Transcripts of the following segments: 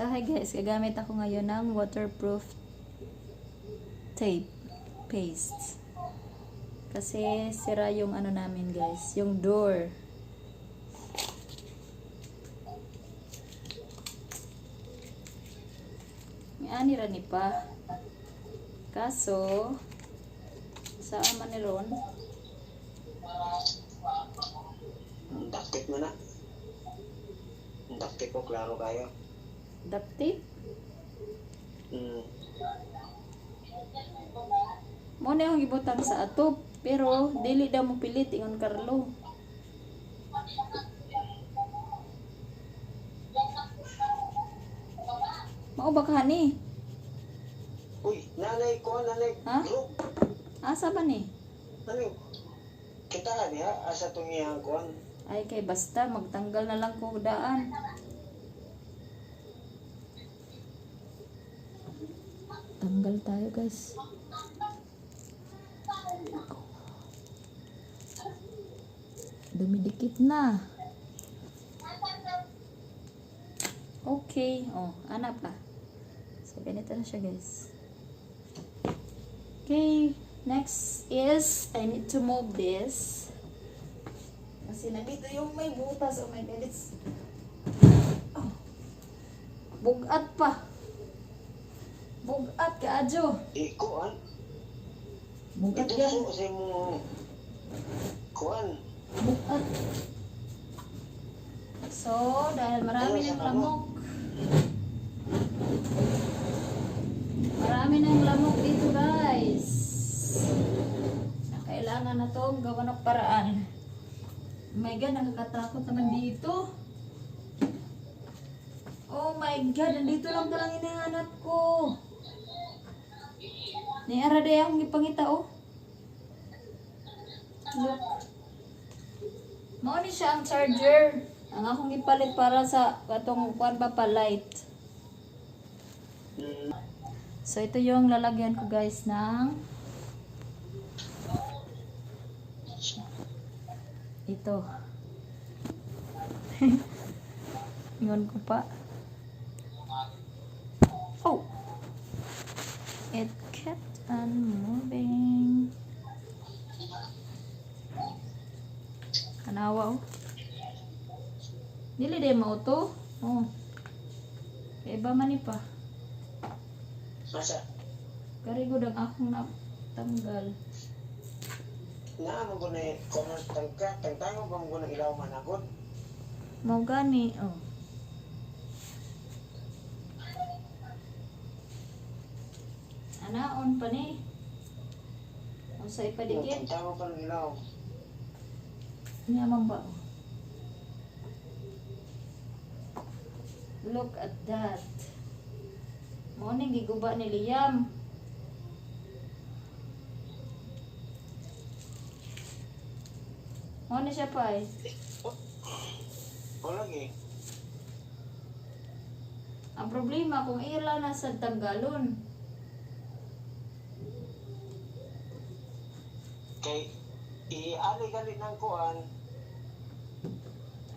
So, hi guys, gagamit ako ngayon ng waterproof tape paste. Kasi sira yung ano namin guys, yung door. May ani ra ni pa. Kaso, saan man ni ron? Daktik mo na. Daktik ko, klaro kayo. Duct tape? Mm. Mo na yung gibutang sa atop. Pero, dili daw mo pilit, ingon Carlo. Mao ba ka ni? Uy, nanay ko, nanay Ha? group. Asa ba ni? Nanay, kita niya, asa iyang kuhan. Ay kay basta magtanggal na lang ko daan. Tanggal tayo guys. Dumidikit na. Okay. Oh, ana pa. So, ganito na siya guys. Okay. Next is, I need to move this. Kasi nandito yung may butas. Oh my God, it's... Oh. Bugat pa. Bugat ka, Adjo. Di, kuhan. Bugat Ito ka. so, kasi mo, kuhan. Bugat. So, dahil marami ng sa lamok. Marami ng lamok dito, guys. Na Kailangan na to gawa ng paraan. Oh my God, nakakatakot naman dito. Oh my God, nandito lang palang hinahanap ko. Ni Araday akong ipangita, oh. Look. Mao ni siya ang charger. Ang akong ipalit para sa katong kuan pa pa light. So ito yung lalagyan ko guys ng ito. Ingon ko pa. Oh! It kept on moving. Kanawa oh. Dili day mo to. Oh. Iba man ni pa. Masa, Karigod ang akong natanggal. naa mo ko na, kung tangka, tangtango ba mo na ilaw managod? Mau gani, oh. Anaon pa ni. Usa ipadikit. Tangtango pa ng ilaw. Niya man ba? Look at that. Mo ni giguba ni Liam. Mo ni siya pa eh. O lagi. Ang problema kung ila na sa tanggalon. Kay, i-ali galit ng kuhan.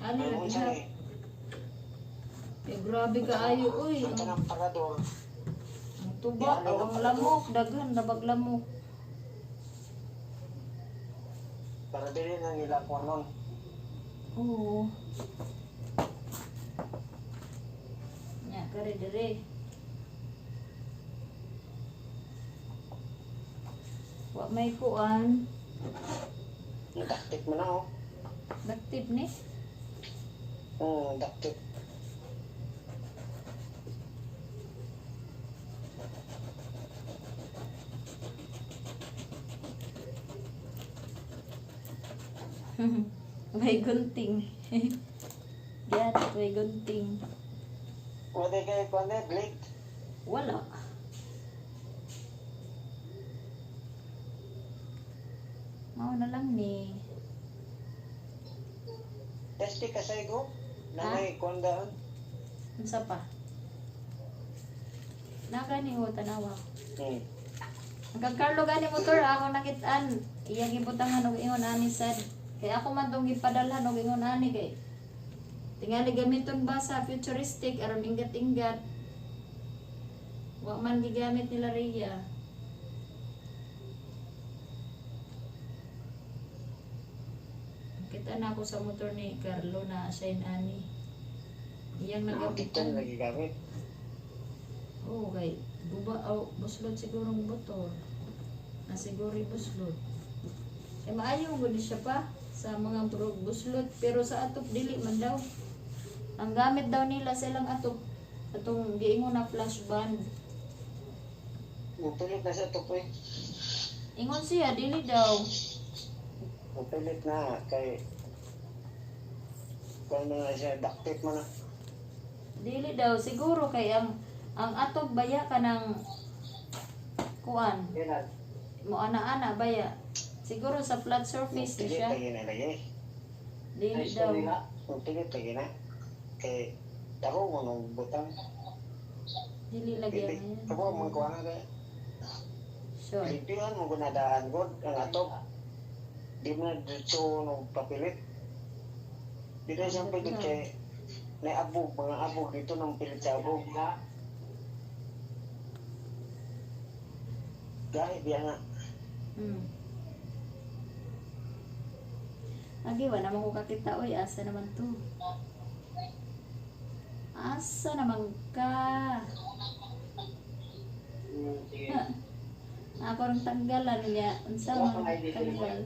Ano na siya eh. Eh, grabe ka ayo, uy. Ang Ang, tanang tagador. ang tuba, ang lamok, daghan, nabag lamok. Para dili na nila kuhan nun. Oo. Nya, kare dire. Wa may kuan, Daktik mo na oh. daktip ni. Hmm, daktik. may gunting. Get, may gunting. Wala kayo kuhan na, blade. Wala. Mao na lang ni. Testi ka sa igo. Nanay kuhan daan. Unsa pa? Nagani ho tanawa. Hmm. Hanggang Carlo gani motor ako nakitaan. Iyang ibutangan og ingon ani sad. Kaya ako man tong gipadalhan og ingon ani kay Tingali gamiton ba sa futuristic aron ingat-ingat. Wa man gigamit nila Rhea. Kita na ako sa motor ni Carlo na siya ani. Iyang Nakakitan nagabitan. lagi gamit. Oo, kay guba oh, buslot siguro ang motor. Na siguro buslot. Kay maayo gud siya pa sa mga bro- buslot pero sa atop dili man daw. Ang gamit daw nila sa ilang atop atong giingon na flash band. Mupilit na sa tupoy. Ingon siya dili daw. Mupilit na kay kung ano na siya, duct mo na. Dili daw siguro kay ang ang atop baya kanang kuan Yan mo ana-ana baya. Siguro sa flat surface na Mupilit siya. lagi na lagi. Dili daw. Mupilit lagi na. Kay taro mo nung butang. Dili lagi na Ako yan. magkuha na kay. Sure. Lipihan mo gunadaan god ang atop. Di mo na dito nung papilit. Di na siyang pilit kay naabog, mga abog dito nung pilit sa abog. Gahit biya nga. Hmm. Agi, wala naman ko kakita. Uy, asa naman to? Asa naman ka? Ha? Ako rin tanggalan niya. Unsa man tanggal?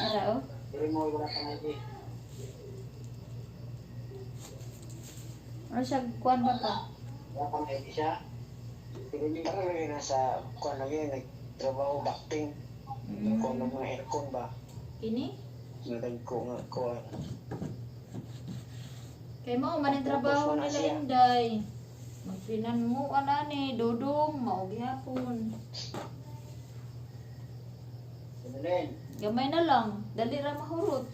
Ara, oh. Ano siya, kuhan ba pa? Tara lagi na sa kuan lagi nagtrabaho ducting. Mm. Kung ng mga aircon ba. Ini? Nadag ko nga kuan. Kay mo, trabaho nila Inday. Magpinan mo, ana ni, dudong, maugyapon. Gamay na lang, dali ra mahurot.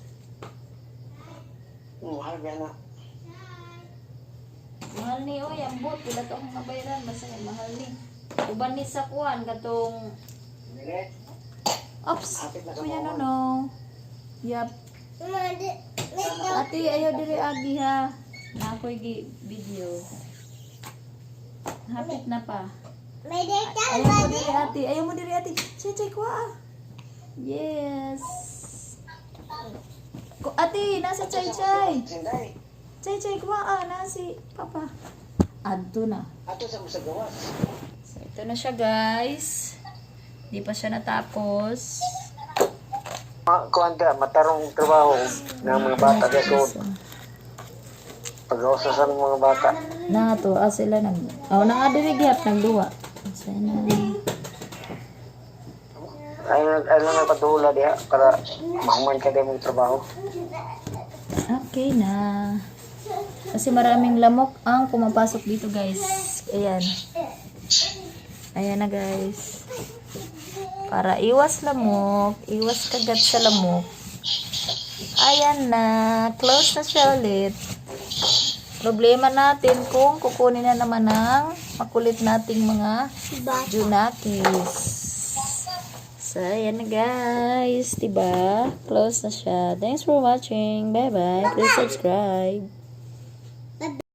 Mahal biya na. Mahal ni oy, ambot pila to ang mabayaran basta kay mahal ni. Uban ni sa kuan katong Ops, kuya no no. Yap. Ate ayo diri agi ha. Na ako'y gi video. Hapit na pa. Ayaw mo diri ate, ayaw mo diri ate. Chay chay kuha. Yes. Ko ate, nasa chay chay. Chay chay kuha ah, na si papa. Adto na. Ato sa sa gawas. So, ito na siya, guys. Di pa siya natapos. Ma kuan ka matarong trabaho ng mga bata kay so pag-usasan ng mga bata. Na to, ah, sila nag... Oh, nangadirigap ng duwa. So, na. Ay ay lang na padula diha para mahuman ka din mong trabaho. Okay na. Kasi maraming lamok ang pumapasok dito, guys. Ayan. Ayan na, guys. Para iwas lamok, iwas kagat sa lamok. Ayan na. Close na siya ulit. Problema natin kung kukunin na naman ng makulit nating mga junakis. Ayan na guys. Diba? Close na siya. Thanks for watching. Bye-bye. Please subscribe.